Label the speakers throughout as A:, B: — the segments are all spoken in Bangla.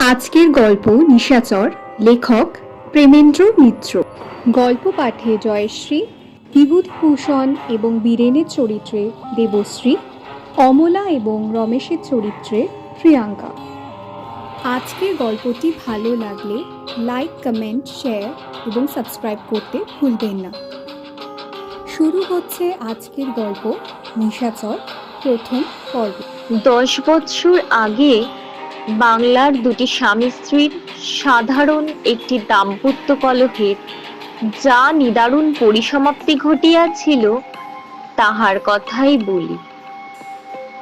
A: আজকের গল্প নিশাচর, লেখক প্রেমেন্দ্র মিত্র। গল্প পাঠে জয়শ্রী বিভূতিভূষণ এবং বীরেনের চরিত্রে দেবশ্রী, অমলা এবং রমেশের চরিত্রে প্রিয়াঙ্কা। আজকের গল্পটি ভালো লাগলে লাইক, কমেন্ট, শেয়ার এবং সাবস্ক্রাইব করতে ভুলবেন না। শুরু হচ্ছে আজকের গল্প নিশাচর প্রথম পর্ব।
B: দশ বৎসর আগে বাংলার দুটি স্বামী স্ত্রীর সাধারণ একটি দাম্পত্য কলহের, যা নিদারুণ পরিসমাপ্তি ঘটিয়াছিল, তাহার কথাই বলি।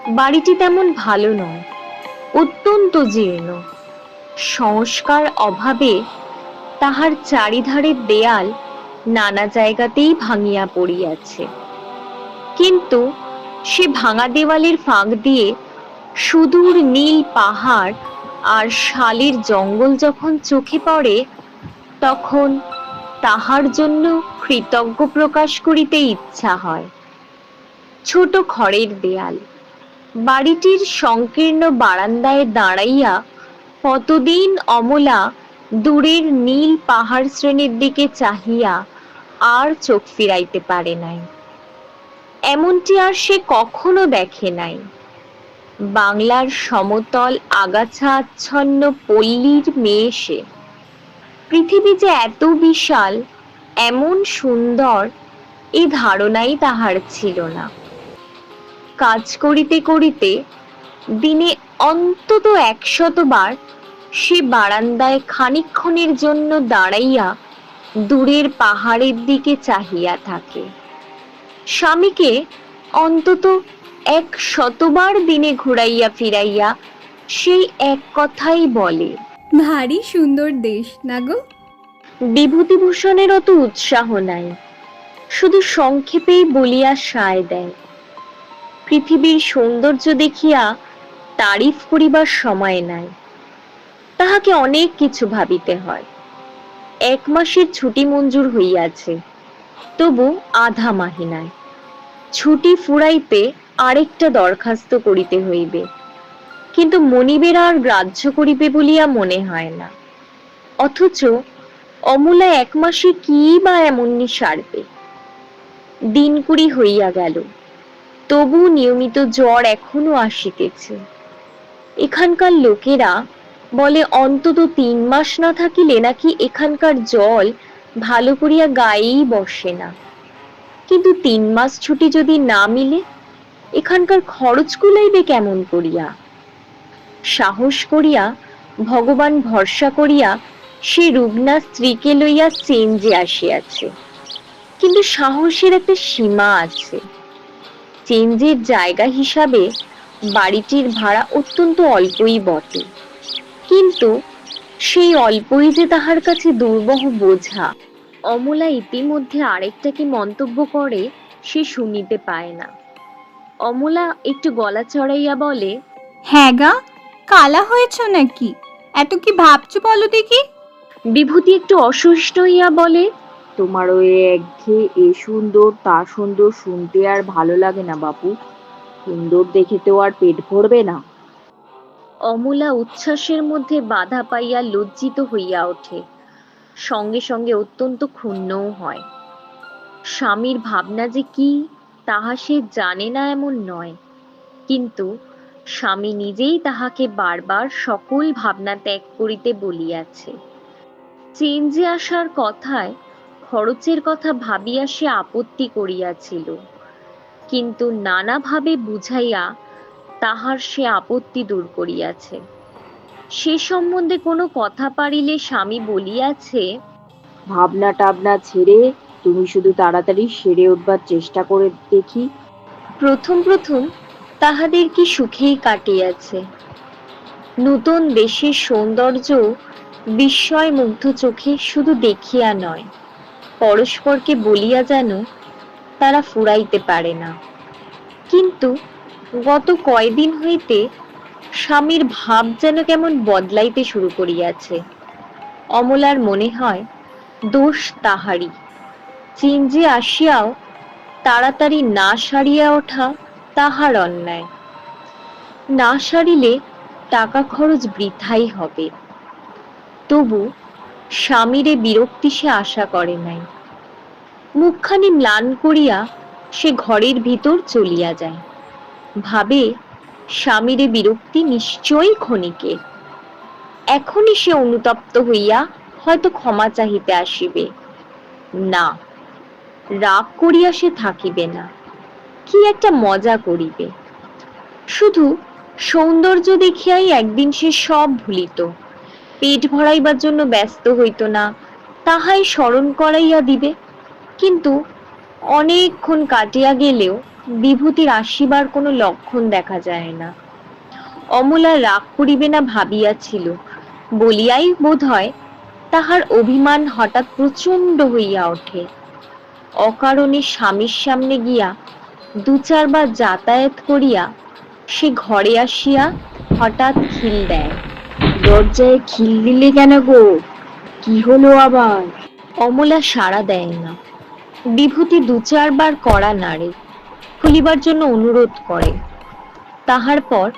B: বাড়িটি তেমন ভালো নয়, অত্যন্ত জীর্ণ। সংস্কার অভাবে তাহার চারিধারের দেয়াল নানা জায়গাতেই ভাঙিয়া পড়িয়াছে। কিন্তু সে ভাঙা দেওয়ালের ফাঁক দিয়ে সুদূর নীল পাহাড় আর শালের জঙ্গল যখন চোখে পড়ে, তখন তাহার জন্য কৃতজ্ঞ প্রকাশ করিতে ইচ্ছা হয়। ছোট খড়ের দেয়াল। বাড়িটির সংকীর্ণ বারান্দায় দাঁড়াইয়া কতদিন অমলা দূরের নীল পাহাড় শ্রেণির দিকে চাহিয়া আর চোখ ফিরাইতে পারে নাই। এমনটি আর সে কখনো দেখে নাই। বাংলার সমতল আগাছা আচ্ছন্ন পল্লীর মেয়ে সে। পৃথিবী যে এত বিশাল, এমন সুন্দর, এ ধারণাই তাহার ছিল না। কাজ করিতে করিতে দিনে অন্তত একশতবার সে বারান্দায় খানিকক্ষণের জন্য দাঁড়াইয়া দূরের পাহাড়ের দিকে চাহিয়া থাকে। স্বামীকে অন্তত এক শতবার দিনে ঘুরাইয়া ফিরাইয়া সেই এক কথাই বলে।
A: ভারী সুন্দর দেশ না গো?
B: বিভূতিভূষণের অত উৎসাহ নাই। শুধু সংক্ষেপেই বলিয়া সায় দেয়। পৃথিবীর সৌন্দর্য দেখিয়া তারিফ করিবার সময় নাই। তাহাকে অনেক কিছু ভাবিতে হয়। এক মাসের ছুটি মঞ্জুর হইয়াছে তবু আধা মাহিনায় ছুটি ফুরাইতে আরেকটা দরখাস্ত করিতে হইবে। কিন্তু মনিবের আর গ্রাহ্য করিবে বলিয়া মনে হয় না। অথচ অমূলা এক মাসে কি বা এমনি সারবে দিন কুড়ি হইয়া গেল। তবু নিয়মিত জ্বর এখনও আসিতেছে। এখানকার লোকেরা বলে, অন্তত তিন মাস না থাকিলে নাকি এখানকার জল ভালো করিয়া গায়েই বসে না। কিন্তু তিন মাস ছুটি যদি না মিলে এখানকার খরচ কুলাইবে কেমন করিয়া? সাহস করিয়া, ভগবান ভরসা করিয়া, সে রুগ্না স্ত্রীকে লইয়া চেঞ্জে আসিয়াছে। কিন্তু সাহসের একটা সীমা আছে। চেঞ্জের জায়গা হিসাবে বাড়িটির ভাড়া অত্যন্ত অল্পই বটে। কিন্তু সেই অল্পই যে তাহার কাছে দুর্বহ বোঝা, অমলা ইতিমধ্যে আরেকটা কি মন্তব্য করে সে শুনিতে পায় না। অমলা একটু গলা চড়াইয়া বলে
C: হ্যাঁ গা কালা হয়েছ নাকি? এত কি ভাবছ বলো দেখি।
B: বিভূতি একটু অসুস্থ হইয়া বলে
D: তোমার ওই একঘেয়ে এ সুন্দর তা সুন্দর শুনতে আর ভালো লাগে না বাপু। সুন্দর দেখে তো আর পেট ভরবে না।
B: অমলা উচ্ছ্বাসের মধ্যে বাধা পাইয়া লজ্জিত হইয়া ওঠে। সঙ্গে সঙ্গে অত্যন্ত ক্ষুণ্ণও হয়। স্বামীর ভাবনা যে কি তাহা সে জানে না এমন নয়। কিন্তু স্বামী নিজেই তাহাকে বারবার সকল ভাবনা ত্যাগ করিতে বলিয়াছে। চেঞ্জে আসার কথায় খরচের কথা ভাবিয়া সে আপত্তি করিয়াছিল। কিন্তু নানাভাবে বুঝাইয়া তাহার সে আপত্তি দূর করিয়াছে। সে সম্বন্ধে কোনো কথা পারিলে স্বামী বলিয়াছে
D: ভাবনা টাবনা ছেড়ে তুমি শুধু তাড়াতাড়ি সেরে উঠবার চেষ্টা করে দেখি।
B: প্রথম প্রথম তাহাদের কি সুখেই কাটিয়াছে। নূতন দেশের সৌন্দর্য বিস্ময় মুগ্ধ চোখে শুধু দেখিয়া নয়, পরস্পরকে বলিয়া যেন তারা ফুরাইতে পারে না। কিন্তু গত কয়দিন হইতে স্বামীর ভাব যেন কেমন বদলাইতে শুরু করিয়াছে। অমলার মনে হয় দোষ তাহারই। চেঞ্জে আসিয়াও তাড়াতাড়ি না সারিয়া ওঠা তাহার অন্যায়। না সারিলে টাকা খরচ বৃথাই হবে। তবু স্বামীরে বিরক্তি সে আশা করে নাই। মুখখানি ম্লান করিয়া সে ঘরের ভিতর চলিয়া যায়। ভাবে স্বামীরে বিরক্তি নিশ্চয়ই ক্ষণিকে। এখনই সে অনুতপ্ত হইয়া হয়তো ক্ষমা চাহিতে আসিবে। না রাগ করিয়া সে থাকিবে না। কি একটা মজা করিবে। শুধু সৌন্দর্য দেখিয়াই একদিন সে সব ভুলিত। পেট ভরাইবার জন্য ব্যস্ত হইত না, তাহাই স্মরণ করাইয়া দিবে। কিন্তু অনেকক্ষণ কাটিয়া গেলেও বিভূতির আসিবার কোনো লক্ষণ দেখা যায় না। অমলা রাগ করিবে না ভাবিয়াছিল। বলিয়াই বোধ হয় তাহার অভিমান হঠাৎ প্রচণ্ড হইয়া ওঠে। অকারণে স্বামীর সামনে গিয়া দু চারবার যাতায়াত করিয়া সে ঘরে আসিয়া হঠাৎ খিল দেয়।
D: দরজায় খিল দিলে কেন গো? কি হলো আবার?
B: অমলা সাড়া দেয় না। বিভূতি দু চারবার কড়া নাড়ে, খুলিবার জন্য অনুরোধ করে। তাহার পর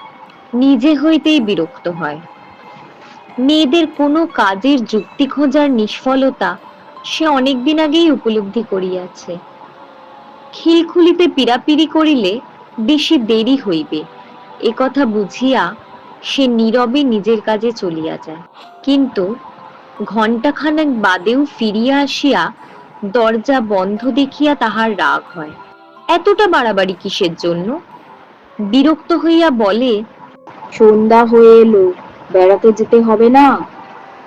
B: নিজে হইতেই বিরক্ত হয়। মেয়েদের কোনো কাজের যুক্তি খোঁজার নিষ্ফলতা সে অনেকদিন আগেই উপলব্ধি করিয়াছে। খিল খুলিতে পিরাপিরি করিলে বেশি দেরি হইবে, এ কথা বুঝিয়া সে নীরবে নিজের কাজে চলিয়া যায়। কিন্তু ঘণ্টাখানেক বাদেও ফিরিয়া আসিয়া দরজা বন্ধ দেখিয়া তাহার রাগ হয়। এতটা বাড়াবাড়ি কিসের জন্য? বিরক্ত হইয়া বলে,
D: সন্ধ্যা হয়ে এলো, বেড়াতে যেতে হবে না।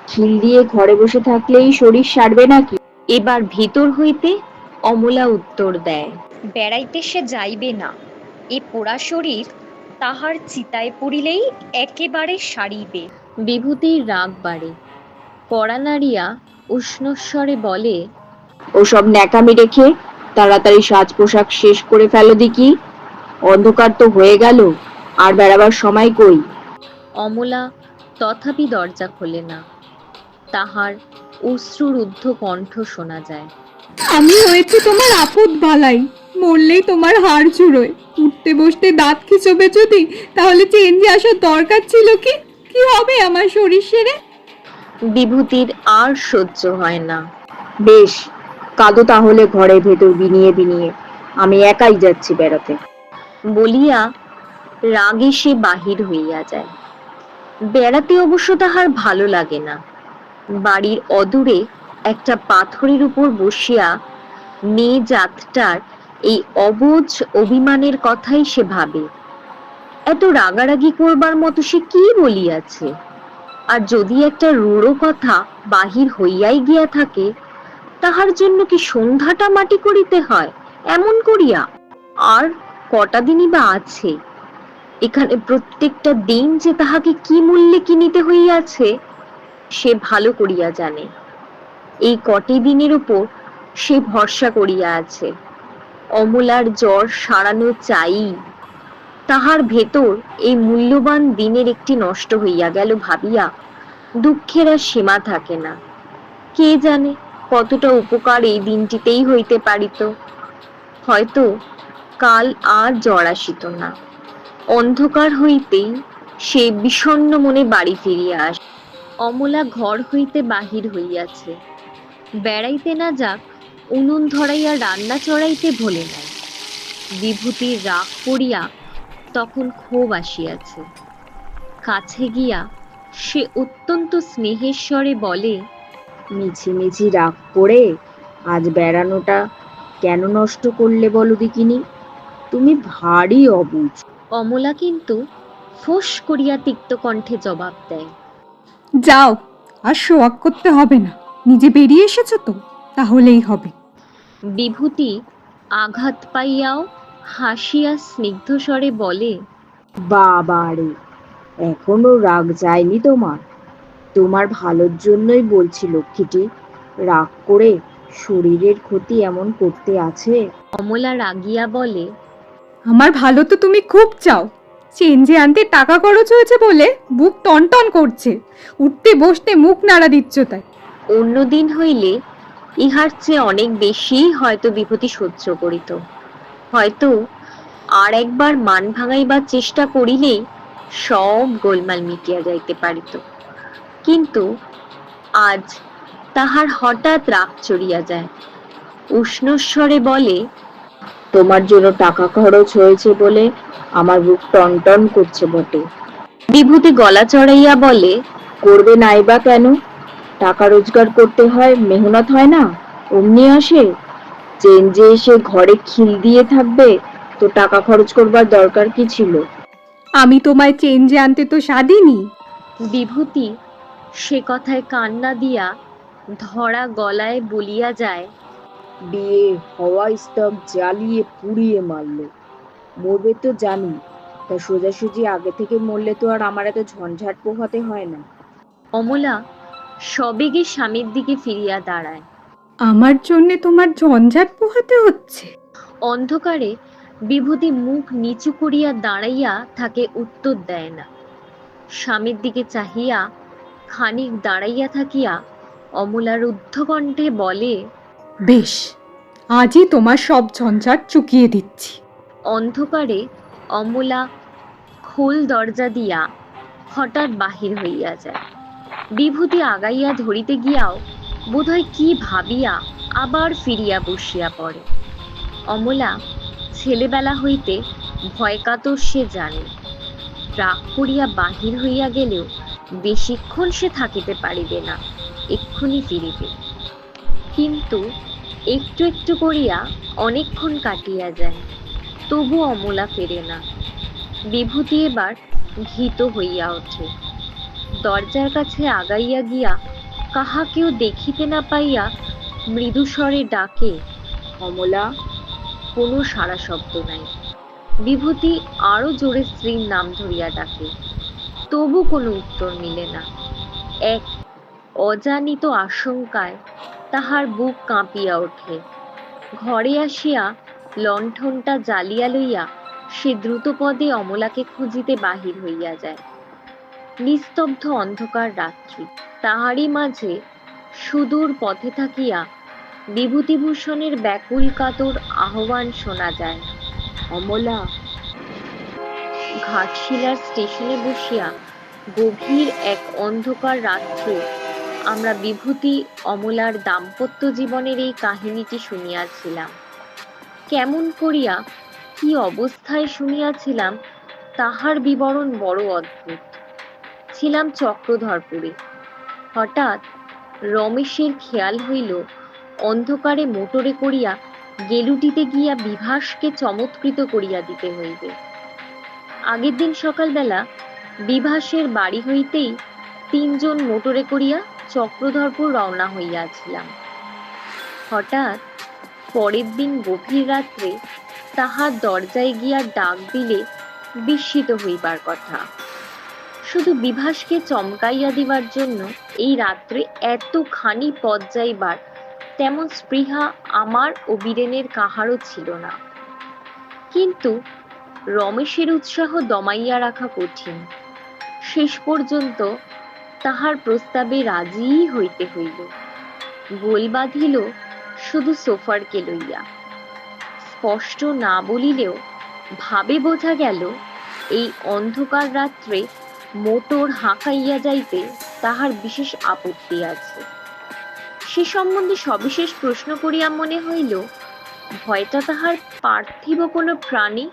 D: খিল দিয়ে ঘরে বসে থাকলেই শরীর সারবে নাকি?
B: এবার ভিতর হইতে অমলা উত্তর দেয় বেড়াইতে সে যাইবে না। এ পোড়া শরীর তাহার চিতায় পড়িলেই একেবারে সারিবে। বিভূতির রাগ বাড়ে। পড়া নাড়িয়া উষ্ণস্বরে বলে
D: ওসব ন্যাকামি রেখে তাড়াতাড়ি সাজ পোশাক শেষ করে ফেলো দেখি। অন্ধকার তো হয়ে গেল আর বেড়াবার সময় কই?
B: অমলা তথাপি দরজা খোলে না। তাহার অশ্রুরুদ্ধ কণ্ঠ শোনা যায়।
A: আমি হয়েছি তোমার আপদ বালাই মরলেই তোমার হাড় চুড়োয় উঠতে বসতে দাঁত খিচবে যদি তাহলে চেঞ্জে আসার দরকার ছিল কি? কি হবে আমার শরীর সেরে?
B: বিভূতির আর সহ্য হয় না।
D: বেশ কাঁদো তাহলে ঘরের ভেতর বিনিয়ে বিনিয়ে। আমি একাই যাচ্ছি বেড়াতে।
B: বলিয়া রাগে সে বাহির হইয়া যায়। বেড়াতে অবশ্য তাহার ভালো লাগে না। বাড়ির অদূরে একটা পাথরের উপর বসিয়া মেয়ে জাতটার এই অবুঝ অভিমানের কথাই সে ভাবে। এত রাগারাগি করবার মতো সে কি বলিয়াছে? আর যদি একটা রূঢ় কথা বাহির হইয়াই গিয়া থাকে, তাহার জন্য কি সন্ধ্যাটা মাটি করিতে হয়, এমন করিয়া? আর কটা দিনই বা আছে? এখানে প্রত্যেকটা দিন যে তাহাকে কি মূল্যে কিনিতে হইয়াছে সে ভালো করিয়া জানে। এই কটি দিনের উপর সে ভরসা করিয়া আছে। অমলার জ্বর সারানো চাই। তাহার ভেতর এই মূল্যবান দিনের একটি নষ্ট হইয়া গেল ভাবিয়া দুঃখের আর সীমা থাকে না। কে জানে কতটা উপকার এই দিনটিতেই হইতে পারিত। হয়তো কাল আর জ্বর আসিত না। অন্ধকার হইতেই সে বিষণ্ণ মনে বাড়ি ফিরিয়া আস। অমলা ঘর হইতে বাহির হইয়াছে। বেড়াইতে না যাক, উনুন ধরাইয়া রান্না চড়াইতে ভোলে নাই। বিভূতির রাগ পড়িয়া তখন ক্ষোভ আসিয়াছে। কাছে গিয়া সে অত্যন্ত স্নেহের স্বরে বলে
D: মিছি রাগ করে আজ বেড়ানোটা কেন নষ্ট করলে বলো দেখিনি? তুমি ভারী অবুঝ।
B: অমলা কিন্তু ফোঁস করিয়া তিক্ত কণ্ঠে জবাব দেয়
A: যাও আর শোয়াক করতে হবে না। নিজে বেরিয়ে এসেছ তো তাহলেই হবে।
B: বিভূতি আঘাত পাইয়াও হাসিয়া স্নিগ্ধ স্বরে বলে
D: বাবা রে এখনও রাগ যায়নি তোমার। তোমার ভালোর জন্যই বলছি লক্ষ্মীটি রাগ করে শরীরের ক্ষতি এমন করতে আছে।
B: অমলা রাগিয়া বলে
A: আমার ভালো তো তুমি খুব চাও চেঞ্জে আনতে টাকা খরচ হয়েছে বলে বুক টনটন করছে। উঠতে বসতে মুখ নাড়া দিচ্ছ তাই।
B: অন্যদিন হইলে ইহার চেয়ে অনেক বেশি হয়তো বিভূতি সহ্য করিত। হয়তো আর একবার মান ভাঙাইবার চেষ্টা করিলেই সব গোলমাল মিটিয়া যাইতে পারিত। কিন্তু আজ তাহার হঠাৎ রাগ চড়িয়া যায়। উষ্ণস্বরে বলে
D: তোমার জন্য টাকা খরচ হয়েছে বলে আমার বুক টনটন করছে বটে।
B: বিভূতি গলা চড়াইয়া বলে
D: করবে নাই বা কেন? টাকা রোজগার করতে হয় মেহনত হয় না? অমনি আসে? চেন যে এসে ঘরে খিল দিয়ে থাকবে তো টাকা খরচ করবার দরকার কি ছিল?
A: আমি তোমায় চেঞ্জে আনতে তো সাদিনি
B: বিভূতি সে কথায় কান্না দিয়া ধরা গলায় বলিয়া যায়
D: বিয়ে হওয়া স্তব জ্বালিয়ে পুড়িয়ে মারলো। মরবে তো জানি তা সোজাসুজি আগে থেকে মরলে তো আর আমার এত ঝঞ্ঝাট পোহাতে হয় না।
B: অমলা সবেগে স্বামীর দিকে ফিরিয়া দাঁড়ায়।
A: আমার জন্যে তোমার ঝঞ্ঝাট পোহাতে হচ্ছে।
B: অন্ধকারে বিভূতি মুখ নিচু করিয়া দাঁড়াইয়া তাকে উত্তর দেয় না। স্বামীর দিকে চাহিয়া খানিক দাঁড়াইয়া থাকিয়া অমলা রুদ্ধকণ্ঠে বলে
A: বেশ, আজই তোমার সব ঝঞ্ঝাট চুকিয়ে দিচ্ছি।
B: অন্ধকারে অমলা খোল দরজা দিয়া হঠাৎ বাহির হইয়া যায়। বিভূতি আগাইয়া ধরিতে গিয়াও বোধহয় কি ভাবিয়া আবার ফিরিয়া বসিয়া পড়ে। অমলা ছেলেবেলা হইতে ভয় কাতর সে জানে, রাগ করিয়া বাহির হইয়া গেলেও বেশিক্ষণ সে থাকিতে পারিবে না, এক্ষুনি ফিরিবে। কিন্তু একটু একটু করিয়া অনেকক্ষণ কাটিয়া যায়। তবু অমলা ফেরে না। বিভূতি এবার ভীত হইয়া ওঠে। দরজার কাছে আগাইয়া গিয়া কাহাকেও দেখিতে না পাইয়া মৃদুস্বরে ডাকে,
D: অমলা,
B: কোনো সাড়া শব্দ নাই। বিভূতি আরও জোরে স্ত্রীর নাম ধরিয়া ডাকে। তবু কোনো উত্তর মিলে না। এক অজানিত আশঙ্কায় তাহার বুক কাঁপিয়া ওঠে। ঘরে আসিয়া লণ্ঠনটা জ্বালিয়া লইয়া সে দ্রুতপদে অমলাকে খুঁজিতে বাহির হইয়া যায়। নিস্তব্ধ অন্ধকার রাত্রি। তাহারই মাঝে সুদূর পথে থাকিয়া বিভূতিভূষণের ব্যাকুল কাতর আহ্বান শোনা যায়।
D: অমলা!
B: ঘাটশিলার স্টেশনে বসিয়া গভীর এক অন্ধকার রাত্রে আমরা বিভূতি অমলার দাম্পত্য জীবনের এই কাহিনীটি শুনিয়াছিলাম। কেমন করিয়া, কি অবস্থায় শুনিয়াছিলাম, তাহার বিবরণ বড় অদ্ভুত। ছিলাম চক্রধরপুরে। হঠাৎ রমেশের খেয়াল হইল, অন্ধকারে মোটরে করিয়া গেলুটিতে গিয়া বিভাসকে চমৎকৃত করিয়া দিতে হইবে। আগের দিন সকালবেলা বিভাসের বাড়ি হইতেই তিনজন মোটরে করিয়া চক্রধরপুর রওনা হইয়াছিলাম। হঠাৎ পরের দিন গভীর রাত্রে তাহার দরজায় গিয়া ডাক দিলে বিস্মিত হইবার কথা। শুধু বিভাসকে চমকাইয়া দিবার জন্য এই রাত্রে এতখানি পথ যাইবার তেমন স্পৃহা আমার ও বীরেনের কাহারও ছিল না। কিন্তু রমেশের উৎসাহ দমাইয়া রাখা কঠিন। শেষ পর্যন্ত তাহার প্রস্তাবে রাজিই হইতে হইল। গোল বাঁধিল, শুধু সোফারকে লইয়া। স্পষ্ট না বলিলেও ভাবে বোঝা গেল, এই অন্ধকার রাত্রে মোটর হাঁকাইয়া যাইতে তাহার বিশেষ আপত্তি আছে। সে সম্বন্ধে সবিশেষ প্রশ্ন করিয়া মনে হইল, ভয়টা তাহার পার্থিব কোনো প্রাণী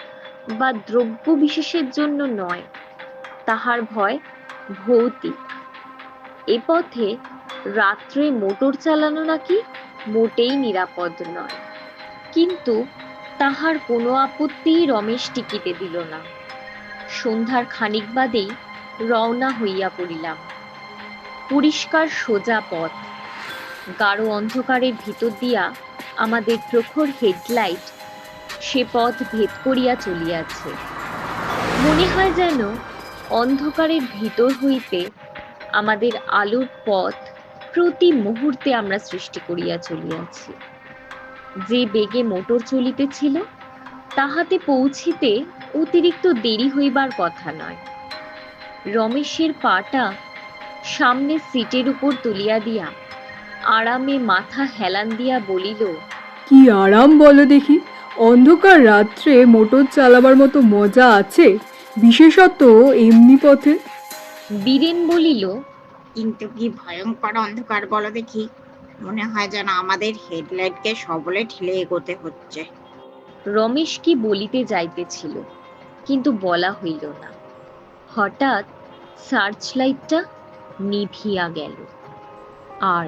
B: বা দ্রব্য বিশেষের জন্য নয়। তাহার ভয় ভৌতিক। এ পথে রাত্রে মোটর চালানো নাকি মোটেই নিরাপদ নয়। কিন্তু তাহার কোনো আপত্তিই রমেশ টিকিতে দিল না। সন্ধ্যার খানিক বাদেই রওনা হইয়া পড়িলাম। পরিষ্কার সোজা পথ। গাঢ় অন্ধকারের ভিতর দিয়া আমাদের প্রখর হেডলাইট সে পথ ভেদ করিয়া চলিয়াছে। মনে হয় যেন অন্ধকারের ভিতর হইতে আমাদের আলোর পথ প্রতি মুহূর্তে আমরা সৃষ্টি করিয়া চলিয়াছি। যে বেগে মোটর চলিতেছিল, তাহাতে পৌঁছিতে অতিরিক্ত দেরি হইবার কথা নয়। রমেশের পাটা সামনের সিটের উপর তুলিয়া দিয়া আরামে মাথা হেলান দিয়া বলিল,
A: কি আরাম বলো দেখি, অন্ধকার রাত্রে মোটর চালাবার মতো মজা আছে। বিশেষত এমনি পথে।
B: বীরেন বলিল
E: কিন্তু কি ভয়ঙ্কর অন্ধকার বলো দেখি। মনে হয় যেন আমাদের হেডলাইটকে সবলে ঠেলে এগোতে হচ্ছে।
B: রমেশ কি বলিতে যাইতেছিল কিন্তু বলা হইল না। হঠাৎ সার্চ লাইটটা নিভিয়া গেল। আর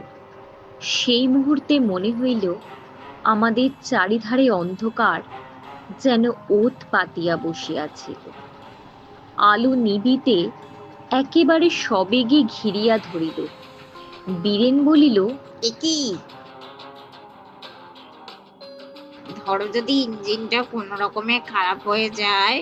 B: সেই মুহূর্তে মনে হইল আমাদের চারিধারে অন্ধকার যেন ওত পাতিয়া বসিয়াছিল। আলো নিবিতে একেবারে সবেগে ঘিরিয়া ধরিল। বীরেন বলিল
E: একই ধরো যদি ইঞ্জিনটা কোনো রকমে খারাপ হয়ে যায়